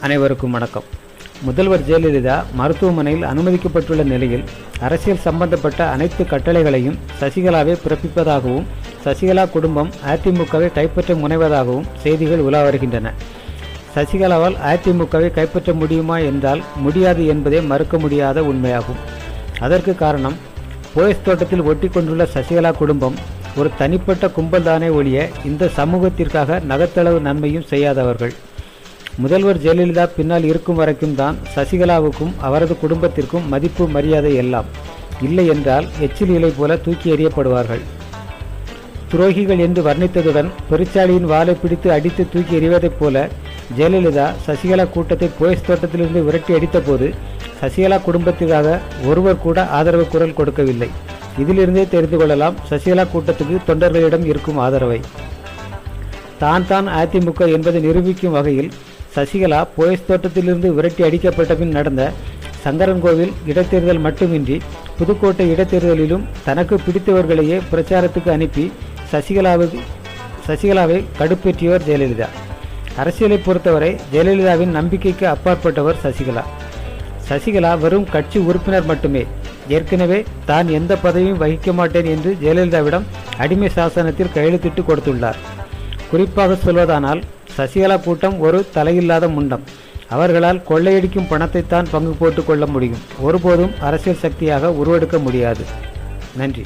அனைவருக்கும் வணக்கம். முதல்வர் ஜெயலலிதா மருத்துவமனையில் அனுமதிக்கப்பட்டுள்ள நிலையில் அரசியல் சம்பந்தப்பட்ட அனைத்து கட்டளைகளையும் சசிகலாவே பிறப்பிப்பதாகவும் சசிகலா குடும்பம் அதிமுகவை கைப்பற்ற முனைவதாகவும் செய்திகள் உலா வருகின்றன. சசிகலாவால் அதிமுகவை கைப்பற்ற முடியுமா என்றால் முடியாது என்பதே மறுக்க முடியாத உண்மையாகும். அதற்கு காரணம் போயஸ் தோட்டத்தில் ஒட்டி கொண்டுள்ள சசிகலா குடும்பம் ஒரு தனிப்பட்ட கும்பல்தானே ஒழிய இந்த சமூகத்திற்காக நகத்தளவு நன்மையும் செய்யாதவர்கள். முதல்வர் ஜெயலலிதா பின்னால் இருக்கும் வரைக்கும் தான் சசிகலாவுக்கும் அவரது குடும்பத்திற்கும் மதிப்பு மரியாதை எல்லாம் இல்லை என்றால் எச்சில் இலை போல தூக்கி எறியப்படுவார்கள். துரோகிகள் என்று வர்ணித்ததுடன் பெருச்சாளியின் வாளை பிடித்து அடித்து தூக்கி எறிவதைப் போல ஜெயலலிதா சசிகலா கூட்டத்தை போயஸ் தோட்டத்திலிருந்து விரட்டி அடித்தபோது சசிகலா குடும்பத்திற்காக ஒருவர் கூட ஆதரவு குரல் கொடுக்கவில்லை. இதிலிருந்தே தெரிந்து கொள்ளலாம் சசிகலா கூட்டத்துக்கு தொண்டர்களிடம் இருக்கும் ஆதரவை. தான் தான் அதிமுக என்பதை நிரூபிக்கும் வகையில் சசிகலா போயஸ் தோட்டத்திலிருந்து விரட்டி அடிக்கப்பட்ட பின் நடந்த சங்கரன்கோவில் இடைத்தேர்தல் மட்டுமின்றி புதுக்கோட்டை இடைத்தேர்தலிலும் தனக்கு பிடித்தவர்களையே பிரச்சாரத்துக்கு அனுப்பி சசிகலாவுக்கு சசிகலாவை கடுப்பேற்றியவர் ஜெயலலிதா. அரசியலை பொறுத்தவரை ஜெயலலிதாவின் நம்பிக்கைக்கு அப்பாற்பட்டவர் சசிகலா. சசிகலா வெறும் கட்சி உறுப்பினர் மட்டுமே. ஏற்கனவே தான் எந்த பதவியும் வகிக்க மாட்டேன் என்று ஜெயலலிதாவிடம் அடிமை சாசனத்தில் கையெழுத்திட்டு கொடுத்துள்ளார். குறிப்பாக சொல்வதானால் சசிகலா கூட்டம் ஒரு தலையில்லாத முண்டம். அவர்களால் கொள்ளையடிக்கும் பணத்தைத்தான் பங்கு போட்டுக் கொள்ள முடியும். ஒருபோதும் அரசியல் சக்தியாக உருவெடுக்க முடியாது. நன்றி.